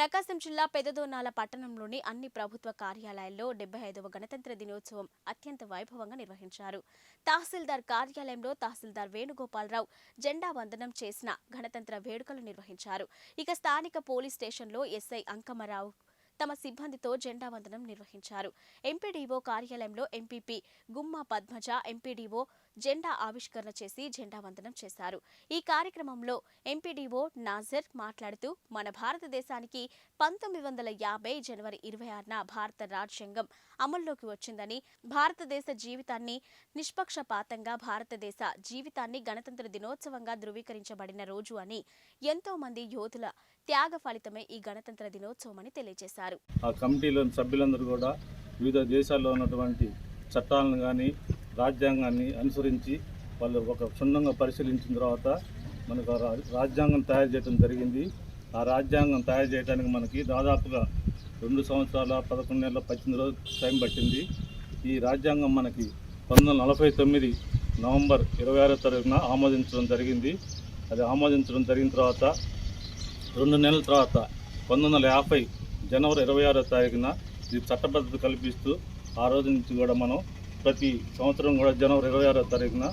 ప్రకాశం జిల్లా పెదదోనాల పట్టణంలోని అన్ని ప్రభుత్వ కార్యాలయాల్లో డెబ్బై ఐదవ గణతంత్ర దినోత్సవం అత్యంత వైభవంగా నిర్వహించారు. తహసీల్దార్ కార్యాలయంలో తహసీల్దార్ వేణుగోపాలరావు జెండా వందనం చేసిన గణతంత్ర వేడుకలు నిర్వహించారు. ఇక స్థానిక పోలీస్ స్టేషన్లో ఎస్ఐ అంకమరావు తమ సిబ్బందితో జెండా వందనం నిర్వహించారు. ఎంపీడీఓ కార్యాలయంలో ఎంపీపీ గుమ్మా పద్మజ ఎంపీడీఓ జెండా ఆవిష్కరణ చేసి జెండా వందనం చేశారు. ఈ కార్యక్రమంలో ఎంపీడీఓ నాజర్ మాట్లాడుతూ మన భారతదేశానికి పంతొమ్మిది వందల యాభై జనవరి ఇరవై ఆరున భారత రాజ్యాంగం అమల్లోకి వచ్చిందని భారతదేశ జీవితాన్ని నిష్పక్షపాతంగా భారతదేశ జీవితాన్ని గణతంత్ర దినోత్సవంగా ధృవీకరించబడిన రోజు అని ఎంతో మంది యోధుల త్యాగ ఫలితమే ఈ గణతంత్ర దినోత్సవం అని తెలియజేశారు. ఆ కమిటీలోని సభ్యులందరూ కూడా వివిధ దేశాల్లో ఉన్నటువంటి చట్టాలను కానీ రాజ్యాంగాన్ని అనుసరించి వాళ్ళు ఒక క్షుణ్ణంగా పరిశీలించిన తర్వాత మనకు ఆ రా- రాజ్యాంగం తయారు చేయడం జరిగింది. ఆ రాజ్యాంగం తయారు చేయడానికి మనకి దాదాపుగా రెండు సంవత్సరాల పదకొండు నెలల పద్దెనిమిది రోజులు టైం పట్టింది. ఈ రాజ్యాంగం మనకి పంతొమ్మిది వందల నలభై తొమ్మిది నవంబర్ ఇరవై ఆరో తారీఖున ఆమోదించడం జరిగింది. అది ఆమోదించడం జరిగిన తర్వాత రెండు నెలల తర్వాత పంతొమ్మిది వందల యాభై జనవరి ఇరవై ఆరో తారీఖున ఇది చట్టబద్ధత కల్పిస్తూ ఆ రోజు నుంచి కూడా మనం ప్రతి సంవత్సరం కూడా జనవరి ఇరవై ఆరో తారీఖున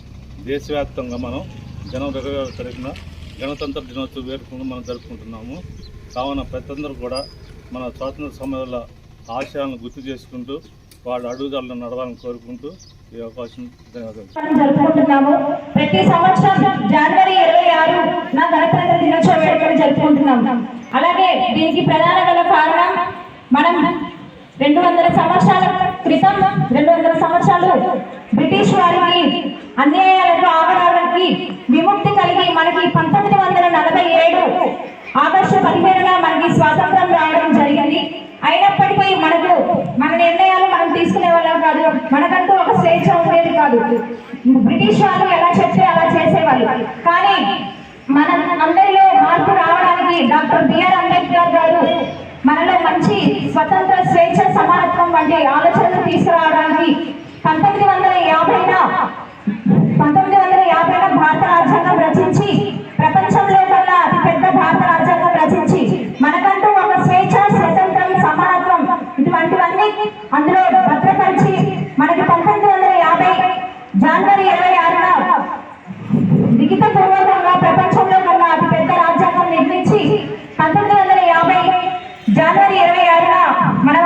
దేశవ్యాప్తంగా మనం జనవరి ఇరవై ఆరో తారీఖున గణతంత్ర దినోత్సవ వేడుకలను మనం జరుపుకుంటున్నాము. కావున ప్రతి ఒక్కరు కూడా మన స్వాతంత్ర సమయంలో ఆశయాలను గుర్తు చేసుకుంటూ వాళ్ళ అడుగుదలను నడవాలని కోరుకుంటూ ఈ అవకాశం ధన్యవాదాలు. జరుపుకుంటున్నాము. ప్రతి సంవత్సరం జనవరి ఇరవై ఆరు నా గణతంత్ర దినోత్సవ వేడుకలు జరుపుకుంటున్నాం అలాగే దీనికి ప్రధాన గల కారణం మనం రెండు వందల సంవత్సరాల క్రితం బ్రిటిష్ వారికి అన్యాయాలకు ఆగడాలకి విముక్తి కలిగి మనకి పంతొమ్మిది వందల నలభై ఏడు ఆగస్టు పదిహేనున మనకి స్వాతంత్రం రావడం జరిగింది. అయినప్పటికీ మనకు మన నిర్ణయాలు మనం తీసుకునే వాళ్ళం కాదు. మనకంటూ ఒక స్వేచ్ఛ ఉండేది కాదు. బ్రిటిష్ వాళ్ళు ఎలా చెప్తే అలా చేసేవాళ్ళు. కానీ మన అందరిలో మార్పు రావడానికి డాక్టర్ బిఆర్ అంబేద్కర్ గారు మనలో మంచి స్వతంత్ర స్వేచ్ఛ సమానత్వం వంటి ఆలోచనలు తీసుకురావడానికి పంతొమ్మిది వందల యాభైన పంతొమ్మిది వందల యాభైలో భారత రాజ్యాంగం రచించి ప్రపంచంలో కల్లా అతి పెద్ద భారత రాజ్యాంగం రచించి మనకంటూ ఒక స్వేచ్ఛ స్వతంత్రం సమానత్వం ఇటువంటివన్నీ అందులో భద్రపరిచి మనకి పంతొమ్మిది వందల యాభై జనవరి ఇరవై ఆరున లిఖిత పూర్వకంగా ప్రపంచంలో కల్లా అతిపెద్ద రాజ్యాంగం నిర్మించి పంతొమ్మిది వందల యాభై జనవరి ఇరవై ఆరున మనం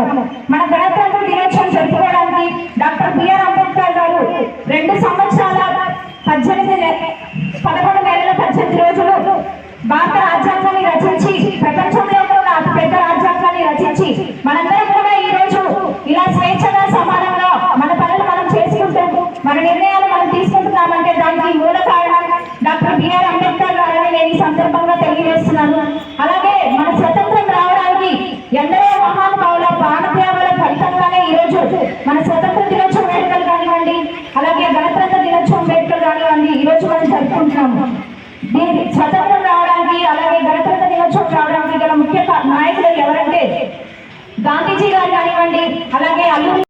జరుపుకుంటున్నాము మన గణతంత్ర దినోత్సవం జరుపుకోవడానికి డాక్టర్ బిఆర్ అంబేద్కర్ గారు రెండు సంవత్సరాల పద్దెనిమిది పదకొండు నెలల పద్దెనిమిది రోజులు భారత రాజ్యాంగాన్ని రచించి ప్రపంచంలో కూడా పెద్ద రాజ్యాంగాన్ని రచించి మనందరం కూడా ఈ రోజు ఇలా స్వేచ్ఛగా సమానంగా మన పనులు మనం చేసుకుంటూ మన నిర్ణయాలు మనం తీసుకుంటున్నామంటే దానికి మూల కారణం డాక్టర్ బిఆర్ అంబేద్కర్ గారని నేను ఈ సందర్భంగా తెలియజేస్తున్నాను. అలాగే మన మన స్వతంత్ర దినోత్సవం వేడుకలు కానివ్వండి అలాగే గణతంత్ర దినోత్సవం వేడుకలు కానివ్వండి ఈ రోజు మనం జరుపుకుంటున్నాము. దీనికి స్వతంత్రం రావడానికి అలాగే గణతంత్ర దినోత్సవం రావడానికి గల ముఖ్య నాయకులు ఎవరంటే గాంధీజీ గారు కానివ్వండి అలాగే అల్లూరి